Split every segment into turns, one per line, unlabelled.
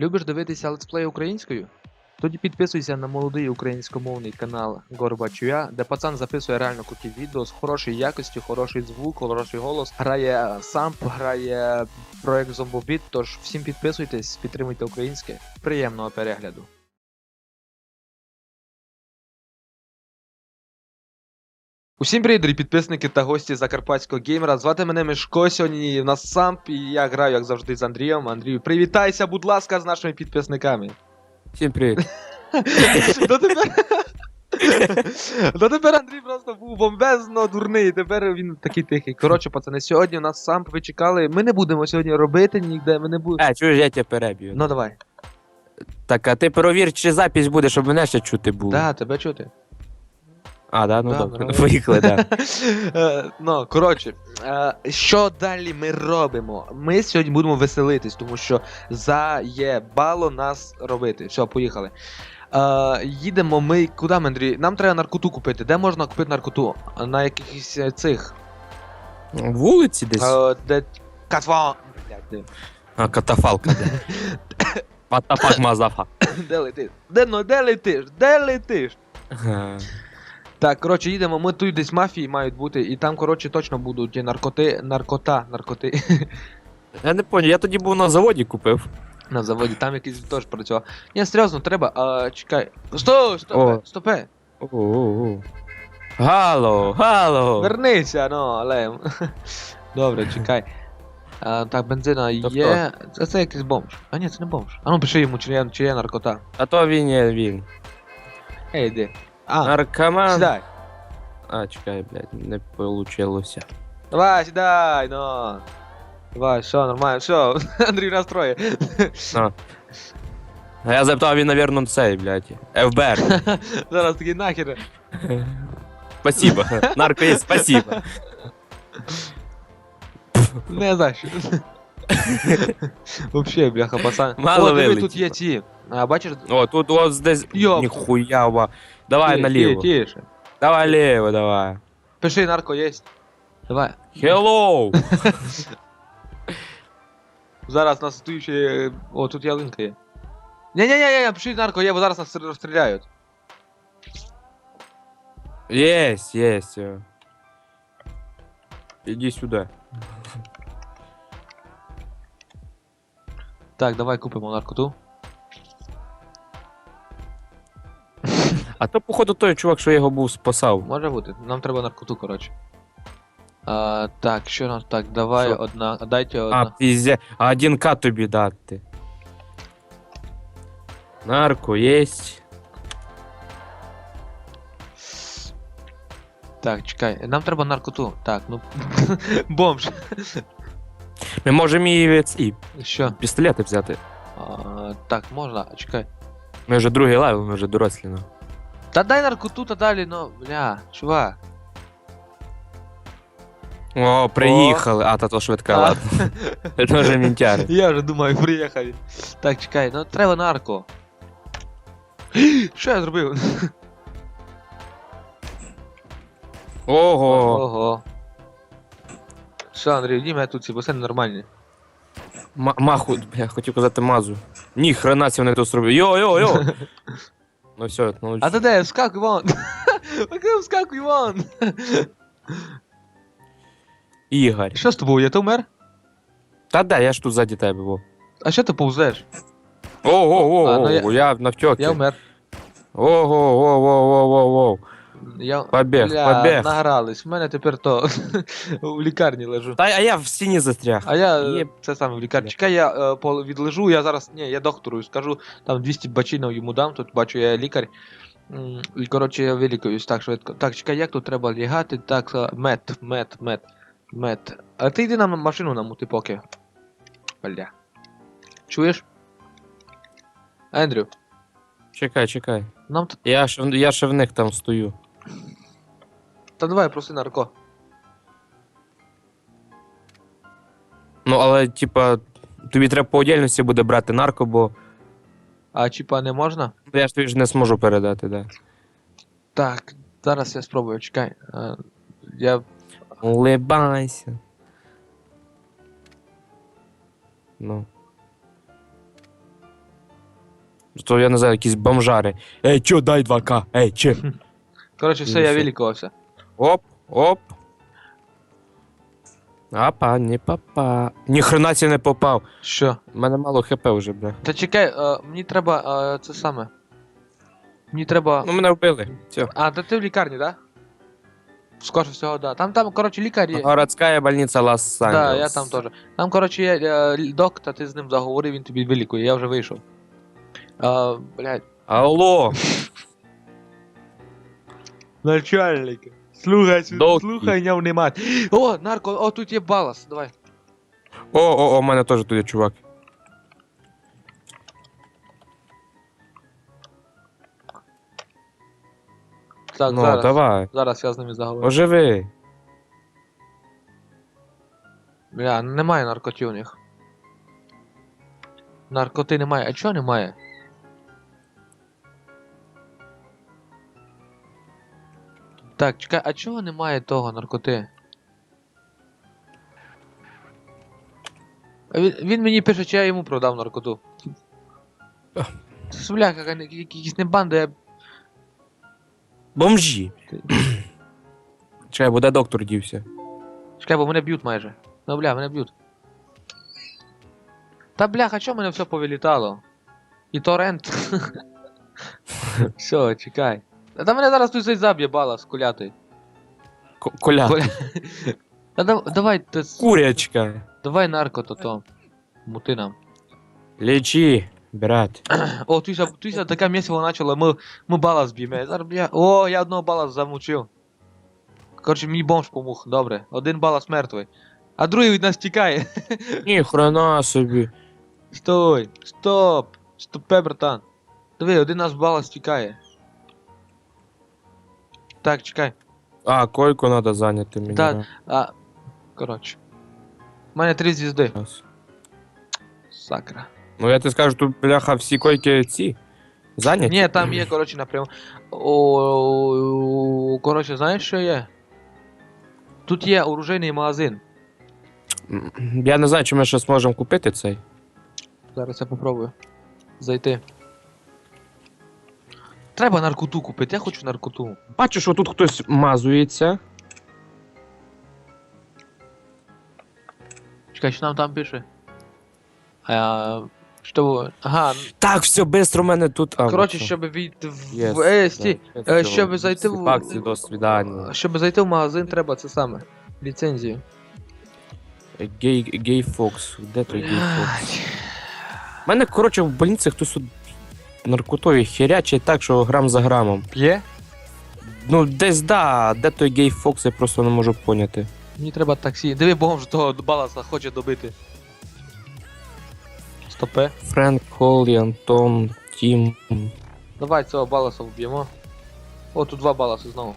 Любиш дивитися летсплей українською? Тоді підписуйся на молодий українськомовний канал Горбачуя, де пацан записує реально круті відео з хорошою якістю, хороший звук, хороший голос. Грає самп, грає проект Зомбобіт. Тож всім підписуйтесь, підтримуйте українське. Приємного перегляду. Усім привіт, дорогі підписники та гості Закарпатського геймера. Звати мене Мишко. Сьогодні в нас самп, і я граю, як завжди, з Андрієм. Андрію, привітайся, будь ласка, з нашими підписниками.
Всім привіт.
До тепер. До тепер Андрій просто був бомбезно дурний, тепер він такий тихий. Коротше, пацани, сьогодні у нас сам ви чекали. Ми не будемо сьогодні робити ніде, ми не будемо.
Е, чуєш, я тебе переб'ю.
Ну давай.
Так, а ти перевір, чи запись буде, щоб мене ще чути було.
Да, тебе чути.
А, да, ну
Да,
добре.
нормально.
Поїхали, да.
Е, Ну, коротше, е, що далі ми робимо? Ми сьогодні будемо веселитись, тому що заєбало нас робити. Все, поїхали. Е, їдемо ми. Куди ми, Андрій? Нам треба наркоту купити. Де можна купити наркоту? На якихось е, цих.
Вулиці десь.
Е, де. Катва. Блядь, де?
А, катафалка. Ватафак мазафа.
Де летиш? Де, ну, де летиш? Де летиш? Так, коротше, їдемо, ми тут десь мафії мають бути, і там, коротше, точно будуть наркоти, наркота, наркоти
Я не понял, я тоді був на заводі купив.
на заводі, там якийсь теж працював. Ні, серйозно, треба, а, чекай. Стой, стопе,
О.
стопе,
О-о-о. Гало, гало.
вернися, ну, але. Добре, чекай. А, так, бензина
То
є. Це, це якийсь бомж. А ні, це не бомж. А ну пиши йому, чи є, чи є наркота.
А то він є він.
Ей, йди. А,
Наркоман.
сідай.
А, чекай, блядь, не получилося.
Давай, сідай, ну. Давай, що, нормально, що, Андрій настроє.
А. А я запитав, він, навірно, цей, блядь. ФБР.
Зараз такий нахер.
Спасибо. Нарко є, спасибо.
Не за що. Вообще, бляха, пацан.
Мало
О, диви,
вилетіло.
тут є ці. А, бачиш?
О, тут ось десь.
Йоп.
Ніхуява. Давай
Ті-
наліво.
ті- Тише.
Давай ліво, давай.
Пиши, нарко есть. Давай.
Hello!
Зараз нас тут ще... О, тут ялинка є. Ні-ні-ні, пиши, нарко є, бо зараз нас розстріляють.
Єсть, єсть. е. Іди сюди.
Так, давай купимо наркоту.
А то, походу, той чувак, що я його був спасав.
Може бути. Нам треба наркоту, коротше. А, так, що нам так, давай
Що?
одна. Дайте
А,
одна.
пізде. А 1К тобі дати. Нарко єсть.
Так, чекай. Нам треба наркоту. Так, ну. Бомж.
Ми можемо і, ці,
Що?
пістолети взяти.
А, так, можна, чекай.
Ми вже другий левел, ми вже дорослі. Ну.
Та дай наркоту, та далі, ну, бля, чувак.
О, приїхали. А, та то швидка,
А.
ладно. Це вже мінтяри.
Я вже думаю, приїхали. Так, чекай, ну треба нарко. Що я зробив?
Ого.
Ого. Що, Андрій, ні, мене тут ці басейни нормальні.
Ма- Маху, бля, хотів казати мазу. Ні, хрена ці вони тут зробили. Йо-йо-йо! Ну все, ну.
А ти де? Вскакуй вон! Окей, вскакуй вон!
Ігор.
Що з тобою, я то вмер?
Та да, я ж тут ззаді тебе був.
А що ти повзеш?
Ого,
А, ну
ого, я навтьоки.
Я вмер.
Ого, ого, ого, ого, ого.
Я...
Побіг,
Бля,
побіг.
награлись. В мене тепер то у лікарні лежу.
Та а я в стіні застряг.
А я
Є-
Є... це саме в лікарні. Чекай, я е, відлежу, я зараз. Ні, я доктору скажу, там 200 бачинів йому дам, тут бачу, я лікар. М, І коротше я вилікуюсь так швидко. Так, чекай, як тут треба лягати? Так, е, мед, мед, мед, мед. А ти йди на машину намути поки. Бля. Чуєш? Ендрю,
Чекай, чекай.
нам т-
Я ще, в- я ще в них там стою.
Та давай проси нарко.
Ну, але, типа, тобі треба по отдельності буде брати нарко, бо
А чіпа не можна?
я ж тобі ж не зможу передати, да.
Так, зараз я спробую, чекай. Е, Я.
Улибайся. Ну. То я не знаю, якісь бомжари. Ей, чо, дай 2К, ей, чи.
Коротше, все, я
все.
вилікувався.
Оп, оп. Апа, не попа. Ні хрена ці не попав.
Що?
У мене мало хп вже, бля.
Та чекай, е, мені треба е, це саме. Мені треба.
Ну мене вбили. Все.
А, та ти в лікарні. Да? Скорше всього, да. Там, там, коротше, лікар є.
Городська больниця лас
Так, да, я там теж. Там, коротше, є е, док, та ти з ним заговорив, він тобі вилікує, я вже вийшов. А, блядь.
Алло.
Начальник. Слухай,
Доки.
слухай, не внимать. О, нарко, о, тут є балас, давай.
О, о, о, у мене теж тут є чувак.
Так,
ну,
зараз.
давай.
Зараз я з ними заговорю.
Оживи.
Бля, немає наркотів у них. Наркоти немає. А чого немає? Так, чекай, а чого немає того наркоти? Він, він мені пише, чи я йому продав наркоту. Яка- якісь не банда, я...
Бомжі. Чекай, буде доктор дівся.
Чекай, бо мене б'ють майже. Ну бля, мене б'ють. Та бляха, чого мене все повилітало? І торрент. Все, чекай. Та мене зараз тут цей заб'є бала з кулятою.
Коля.
Коля. Та дав- давай, ти с-
Курячка.
давай нарко то то. Мути нам.
Лечи, брат.
О, туйся, туйся, таке місиво почало, ми, ми бала зб'ємо. Зараз бля. О, я одного бала замучив. Коротше, мій бомж помог, добре. Один балас мертвий. А другий від нас тікає.
Ні, хрена собі.
Стой! Стоп! Стопе, братан. Диви, один нас балас тікає. Так, чекай.
А, койку треба зайняти мені.
Та-
да.
А. Коротше. У мене три звізди. Сакра.
Ну я ти скажу, тут бляха всі койки ці. Зайняті?
Ні, там є, коротше, напряму. О, коротше, знаєш, що є? Тут є оружейний магазин.
Я не знаю, чи ми ще зможемо купити цей.
Зараз я попробую. Зайти. Треба наркоту купити, я хочу наркоту.
Бачу, що тут хтось мазується.
Чекай, що нам там пише? А, що... Ага,
Так, все, швидко в мене тут. А,
Коротше, щоб війти в.
Yes,
Е, стій.
да,
е, щоб зайти в-
Акції, до свидання.
Щоб зайти в магазин, треба це саме. Ліцензію.
Гей, гей Фокс. Де той гей Фокс? У мене, коротше, в больниці хтось тут наркотою херячить так, що грам за грамом.
П'є?
Ну, десь да, де той гей Фокс, я просто не можу поняти.
Мені треба таксі. Диви, богом ж того баласа хоче добити. Стопе.
Френк, Холлі, Антон, Тім.
Давай цього баласа вб'ємо. О, тут два баласи знову.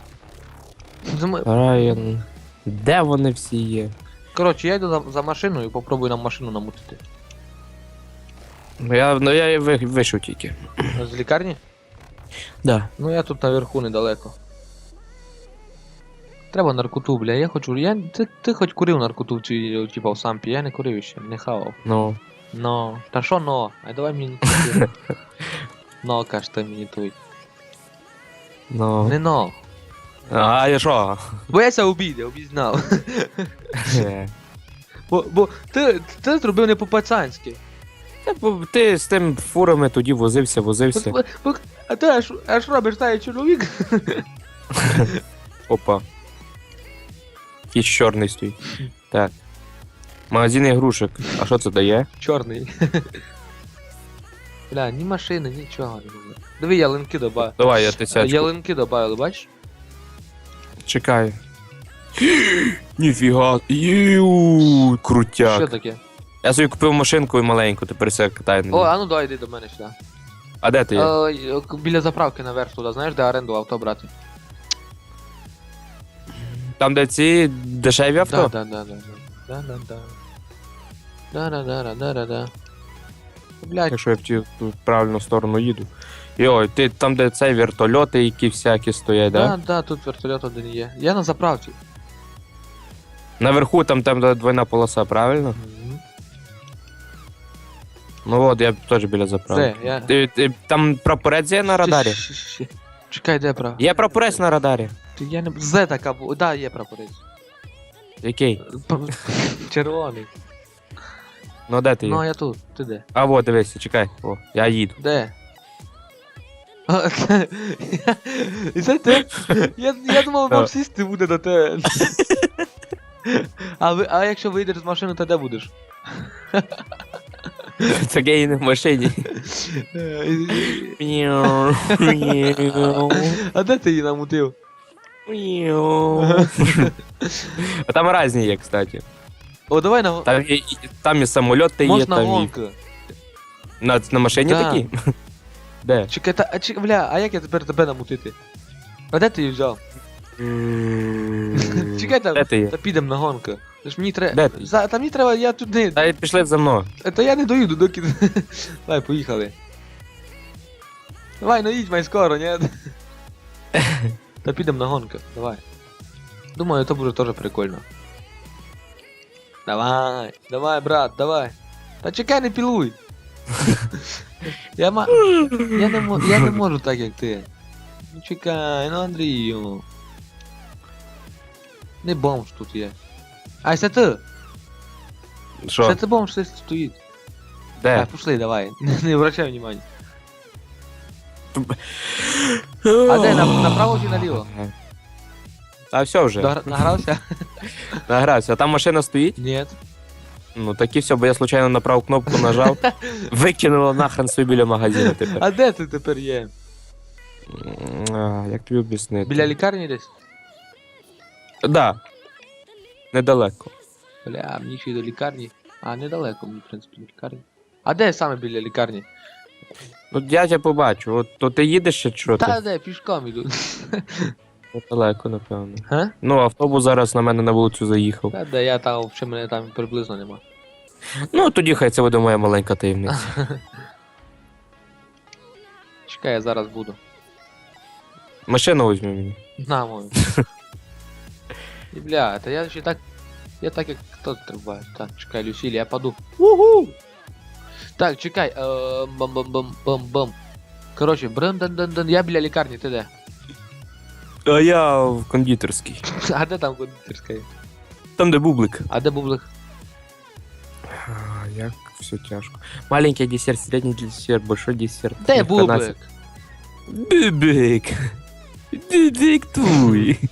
Зами-
Райан. Де вони всі є?
Коротше, я йду за, за машиною і попробую нам машину намутити.
Ну, Я, ну, я ви- вийшов тільки.
З лікарні?
Да.
Ну я тут наверху недалеко. Треба наркоту, бля, я хочу. Я, ти, ти хоч курив наркоту чи типа в сампі, я не курив ще, не хавав.
Ну.
Но. Та що но? А давай мені не. Но, каш ти мені туй.
Ну.
Не но.
А, я що?
Бо я ся обійде, обізнав. Бо, бо ти, ти зробив не по-пацанськи.
Та, бо Ти з тим фурами тоді возився, возився.
Бо- бо- А ти аж, аж робиш та я чоловік.
Опа. Якийсь чорний стоїть. Так. Магазин ігрушок. А що це дає?
Чорний. Бля, ні машини, нічого не було. Диви, ялинки добавили.
Давай, я тисячку.
Ялинки добавили, бачиш?
Чекай. Ніфіга. Ю,
Що таке?
Я собі купив машинку і маленьку, тепер все катаю на
О,
ній.
а ну давай йди до мене сюди.
А де ти є?
Е, к- біля заправки наверх туди, знаєш, де оренду авто брати?
Там, де ці дешеві
Да,
авто?
да, да, да, да. Да, да, да. Да, да, да, да, да, да. Блядь,
Якщо я в ту ту правильну сторону їду. Йой, ти там, де цей вертольоти, які всякі стоять,
да,
да?
да, тут вертольот один є. Я на заправці.
Наверху там, там де двойна полоса, правильно?
Мгм.
Ну от, я теж біля заправки.
Де? Я...
Ти, ти, там прапорець є на радарі?
Щ- щ- щ- Чекай, де прав?
Є прапорець на радарі.
Ти я не... З така була. Да, є прапорець.
Який?
П- Червоний.
Ну де ти є?
Ну, я тут. Ти де?
А от, дивися, чекай. О, я їду.
Де? А, І це ти? Я, я думав, нам
Так.
сісти буде до тебе. А, ви, а якщо вийдеш з машини, то де будеш?
Це гей в машині.
Е, А де ти її намутив?
А там різні є, кстати.
О, давай на
Там і, і- там і самольоти є,
Можна
там і... На, на машині
Да.
такі? Де?
Чекай, та, а, чекай, бля, а як я тепер тебе намутити? А де ти її взяв? Чекай
Де ти є?
та підемо на гонку. Та ж мені треба.
Де ти?
За, та мені треба, я тут не.
Та й пішли за мною.
Та я не доїду, доки. Давай, поїхали. Давай, ну їдь май скоро, ні? Та підемо на гонку, давай. Думаю, то буде теж прикольно. Давай, давай, брат, давай. Та чекай, не пілуй. я, ма... я, не мо... я не можу так, як ти. Ну чекай, ну Андрію. Не бомж тут є. А, це ти.
Що?
Це ти бомж щось стоїть.
Де?
Так, пошли, давай. Не обращай внимания. А де, на- направо чи наліво?
Та все вже.
Догра- Награвся?
Награвся. А там машина стоїть?
Ні.
Ну так і все, бо я случайно на праву кнопку нажав. Викинуло нахрен собі біля магазину тепер.
А де ти тепер є?
А, Як тобі об'яснити?
Біля лікарні десь?
Да. Недалеко.
Бля, мені ще й до лікарні. А, недалеко мені, в принципі, до лікарні. А де саме біля лікарні?
Ну я тебе побачу. От то ти їдеш чи що
Та де, пішком іду.
Недалеко, напевно.
Га?
Ну, автобус зараз на мене на вулицю заїхав.
Та де, я там, ще мене там приблизно нема.
Ну, тоді хай це буде моя маленька таємниця.
Чекай, я зараз буду.
Машину візьми мені.
На мою. І бля, та я ще так. Я так як хто триває. Так, чекай, Люсіль, я паду. Уху! Так, чекай. е, Бам-бам-бам-бам-бам. Коротше, брин дан дан дан я біля лікарні, ти де?
А я в кондитерській.
А де там кондитерська є?
Там, де бублик.
А де бублик?
А, як все тяжко. Маленький десерт, середній десерт, большой десерт.
Де
Їх 12.
бублик?
Бубик. Бубик твій.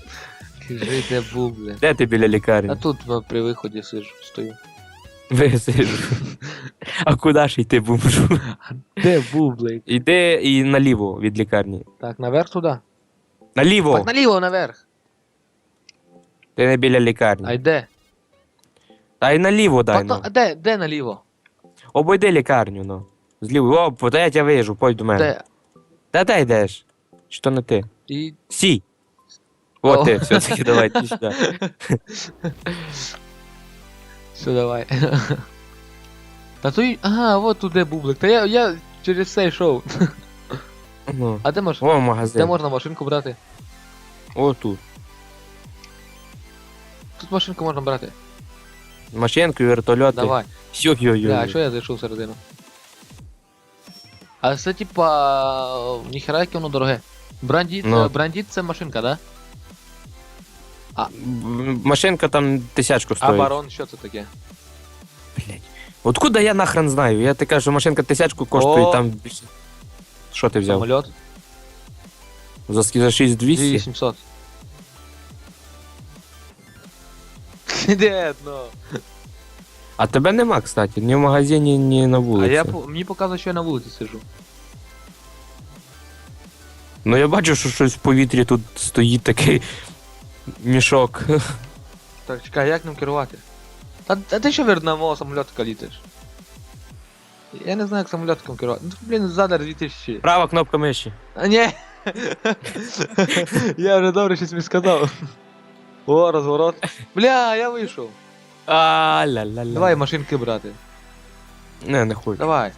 Кажи, де бублик?
Де ти біля
А тут е, при виході сижу, стою.
Висижу. А куди ж йти бомжу?
Де бублик?
Іди і наліво від лікарні.
Так, наверх туди?
Наліво!
Так, наліво, наверх.
Ти не біля лікарні.
А й де?
Та й наліво дай,
Пото-
ну.
А де, де наліво?
Обойди лікарню, ну. Зліво. О, подай я тебе вижу, пой до мене.
Де?
Та де йдеш? То не ти?
І...
Сі. О. все-таки давай, ти сюди.
Все, давай. Та то й... Ага, от туди бублик. Та я, я через це йшов.
Ну.
А де, мож...
О, магазин.
де можна машинку брати?
О, тут.
Тут машинку можна брати.
Машинку, вертольоти.
Давай.
Йо-йо-йо.
Бля, а що я зайшов всередину? А це типа. Ніхера яке воно дороге. Брандіт,
Ну.
брандіт це машинка, да?
М, Машинка там тисячку
А
стоїть.
барон, що це таке?
Блять. Откуда я нахрен знаю? Я така, що машинка тисячку коштує
О.
там більше. Що ти взяв?
Самольот?
За, за 6200?
2800. Де, ну?
А тебе нема, кстати, ні в магазині, ні на
А
вулиці.
я по- мені показує, що я на вулиці сижу.
Ну я бачу, що щось в повітрі тут стоїть такий мішок.
Так, чекай, як ним керувати? Та, а ти що вір на мого самольотика літаєш? Я не знаю, як самольотиком керувати. Ну, блін, задар 2000.
Права кнопка миші.
А ні. я вже добре щось мені сказав. О, розворот. Бля, я вийшов.
А, ля-ля-ля.
Давай машинки брати.
Не, не хочу.
Давай.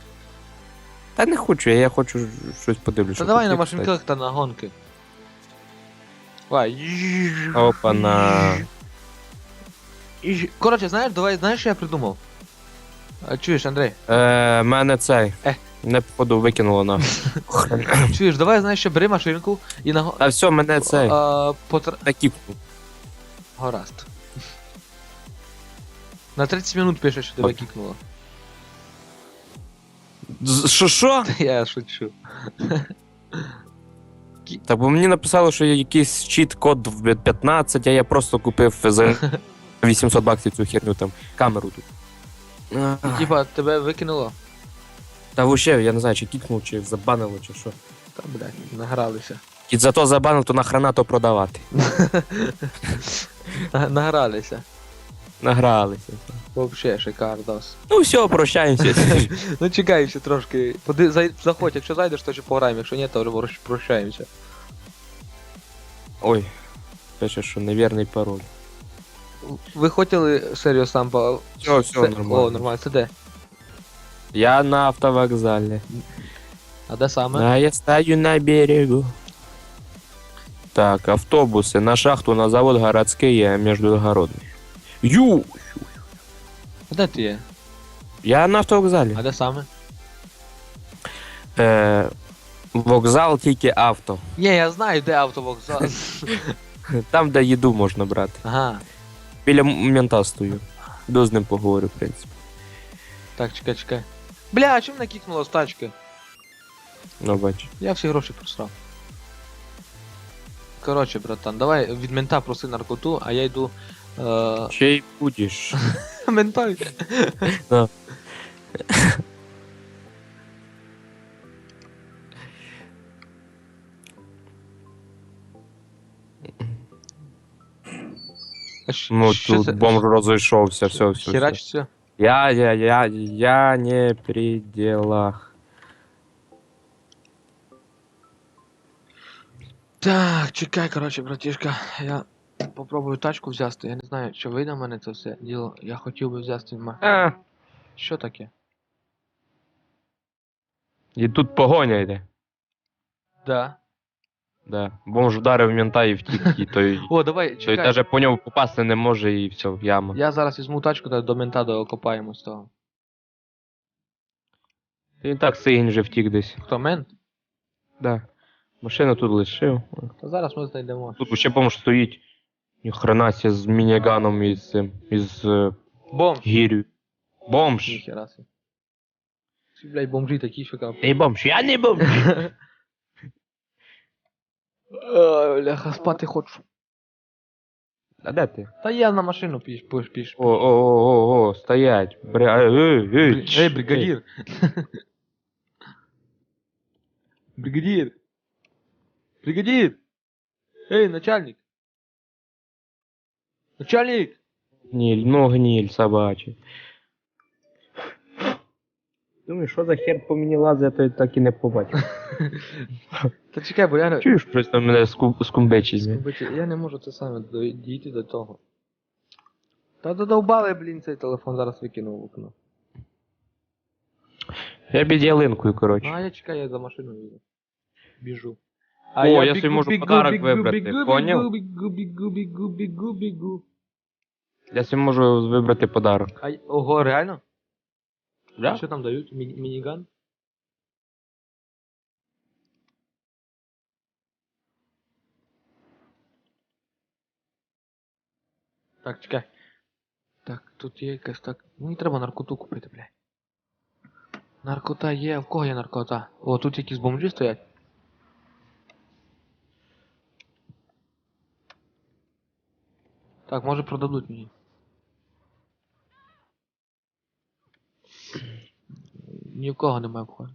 Та не хочу, я хочу щось подивлюся.
Та давай на машинках та на гонки. Давай.
Опа на.
Коротше, знаєш, давай, знаєш, що я придумав? А, чуєш, Андрей?
Е, мене цей.
Е.
Не походу викинуло на.
Чуєш, давай, знаєш, що бери машинку і на
А все, мене цей.
А, потр...
Накіпнув.
Гаразд. На 30 минут пише, що тебе
Ок.
кікнуло.
З- Що що?
Я шучу.
Так бо мені написали, що є якийсь чіт-код в 15, а я просто купив за 800 баксів цю херню там камеру тут.
Типа, тебе викинуло?
Та вообще, я не знаю, чи кікнув, чи забанило, чи що.
Та, блядь, награлися.
І зато забанив, то нахрена то продавати.
Награлися.
Награлися.
Вообще шикардос.
Ну все, прощаємося.
Ну чекай ще трошки. Поди, зай, заходь, якщо зайдеш, то ще пограємо, якщо ні, то вже прощаємося.
Ой, пише, що невірний пароль.
Ви хотіли серію сампа?
Все, все,
Це-
нормально.
О, нормально, це де?
Я на автовокзалі.
А де саме?
А я стою на берегу. Так, автобусы на шахту на завод городские междугородный. Ю!
А де ти є?
Я на автовокзалі.
А де саме?
Е, вокзал тільки авто.
Ні, я знаю, де автовокзал.
Там, де їду можна брати.
Ага.
Біля м- мента стою. До з ним поговорю, в принципі.
Так, чекай, чекай. Бля, а чому мене кікнуло з тачки?
Ну, бач.
Я всі гроші просрав. Коротше, братан, давай від мента проси наркоту, а я йду. Е...
Ще й будеш.
Менталь.
Да.
А щ-
Ну,
що
тут
це?
бомж розійшовся, все, все. все.
Херачиться?
Я, я, я, я не при делах.
Так, чекай, коротше, братішка, я попробую тачку взяти. Я не знаю, чи вийде в мене це все діло. Я хотів би взяти.
А,
Що таке?
і тут погоня йде.
Да.
Да. Бомж вдарив мента і втік, і той,
О, давай,
той
чекай.
навіть по ньому попасти не може і все, яма.
Я зараз візьму тачку та до мента докопаємо з того.
Він так сигінь вже втік десь.
Хто мент?
Да. Машину тут лишив.
Та зараз ми знайдемо.
Тут ще бомж стоїть. Ні хрена ся з мініганом і з цим. Із е,
Бомж!
гірю. Бомж!
Ніхера си. Ці, блядь, бомжі такі, що кап.
Ей бомж, я не бомж!
Ой, бляха, спати хочу.
А де ти?
Та я на машину піш, піш, піш.
О, о, о, о, о, стоять. Бри... Ей, ей, ей,
Бри-
чш,
Ей, бригадир. Бригадир. Бригадир. Эй, начальник. Начальник.
Гніль, ну гніль собачий. Думаю, що за хер по мені лазить, то я так і не побачив.
Та чекай, бо я не...
Чуєш, щось там мене скум- скумбечить.
Я не можу це саме до- дійти до того. Та додовбали, блін, цей телефон зараз викинув в окно.
Я під ялинкою, коротше.
А я чекаю, я за машиною їду. Біжу.
О, я собі можу подарок вибрати, поняв?
Бігу, бігу, бігу, бігу, бігу.
Я собі можу вибрати подарок.
А, ого, реально?
Да?
Що там дають? Мі- мініган? Так, чекай. Так, тут є якась так. Мені треба наркоту купити, блядь. Наркота є, в кого є наркота? О, тут якісь бомжі стоять. Так, може продадуть мені. Ні в кого немає входу.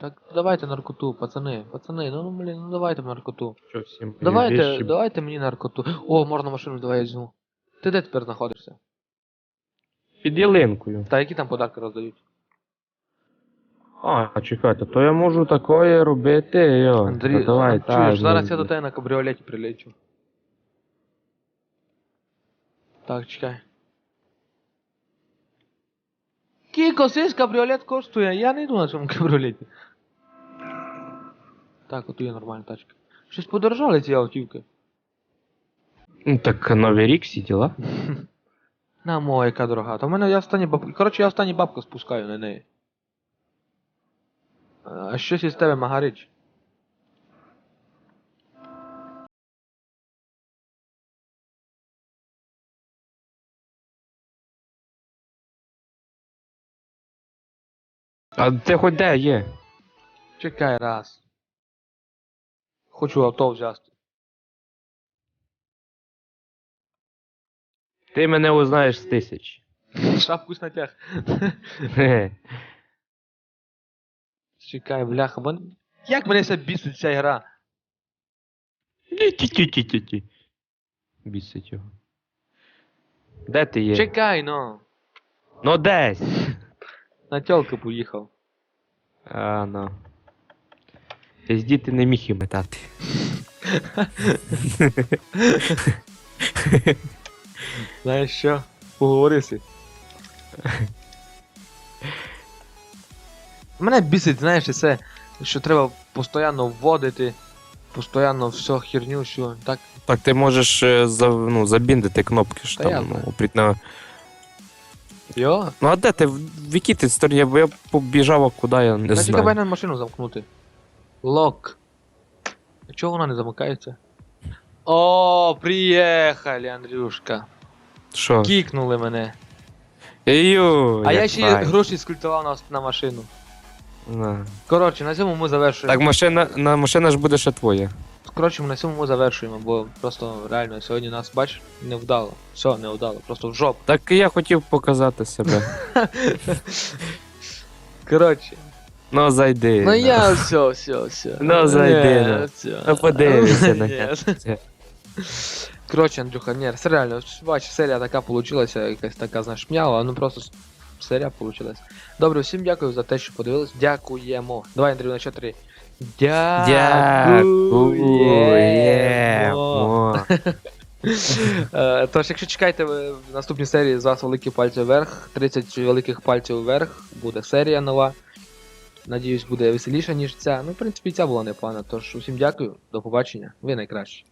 Так, давайте наркоту, пацани, пацани, ну, ну блін, ну давайте наркоту.
Що всім?
Давайте,
вещи?
давайте мені наркоту. О, можна машину, давай я візьму. Ти де тепер знаходишся?
Під ялинкою.
Та які там подарки роздають?
А, чекайте, то я можу такое робити, йо.
Андрій,
Та давай,
а,
так.
зараз я до тебе на кабріолеті прилечу. Так, чекай. Кіко, сись кабріолет коштує, я не йду на цьому кабріолеті. Так, ото є нормальна тачка. Щось подорожали ці автівки.
Ну так Новий рік всі діла.
На моя яка дорога. То в мене я останні бабку. Коротше, я останні бабку спускаю на неї. А щось із тебе магарич.
А ти хоч де є?
Чекай раз. Хочу авто взяти.
Ти мене узнаєш з тисяч.
Шапку снатяг. Чекай, бляха, бон... Як мене це бісить ця гра?
Ті-ті-ті-ті-ті. Бісить його. Де ти є?
Чекай, ну.
Ну десь.
На тёлку поїхав.
А, ну. Пізді ти не міг і метати.
Знаєш що? Поговорися. Мене бісить, знаєш, це, що треба постійно вводити, постійно все херню, все. Так,
Так ти можеш е, за, ну, забіндити кнопки ж
Та
там, ну, опріть на...
йо.
Ну а де ти? В якій ти стороні? Бо я побіжав, а куди я не
Значить,
знаю.
на машину замкнути. Лок. А чого вона не замикається? О, приїхали, Андрюшка.
Що?
Кікнули мене.
Ю,
А
як
я ще й
файно.
гроші скультував на, на машину.
На.
Коротше, на цьому ми завершуємо.
Так машина, на машина ж буде ще твоя.
Коротше, ми на цьому ми завершуємо, бо просто реально сьогодні нас, бач, не вдало. Все, не вдало, просто в жопу.
Так я хотів показати себе.
Коротше.
Ну зайди.
Ну я все, все, все.
Ну, зайди, ну. Ну подивися на це.
Коротше, Андрюха, ні, це реально, бач, серія така получилася, якась така, знаєш, м'яла, ну просто серія получилась. Добре, всім дякую за те, що подивились. Дякуємо. Давай, Андрій, на що три. Дякуємо. Е, Тож, якщо чекаєте в наступній серії з вас великі пальці вверх, 30 великих пальців вверх, буде серія нова. Надіюсь, буде веселіша, ніж ця. Ну, в принципі, ця була непогана. Тож усім дякую, до побачення. Ви найкращі.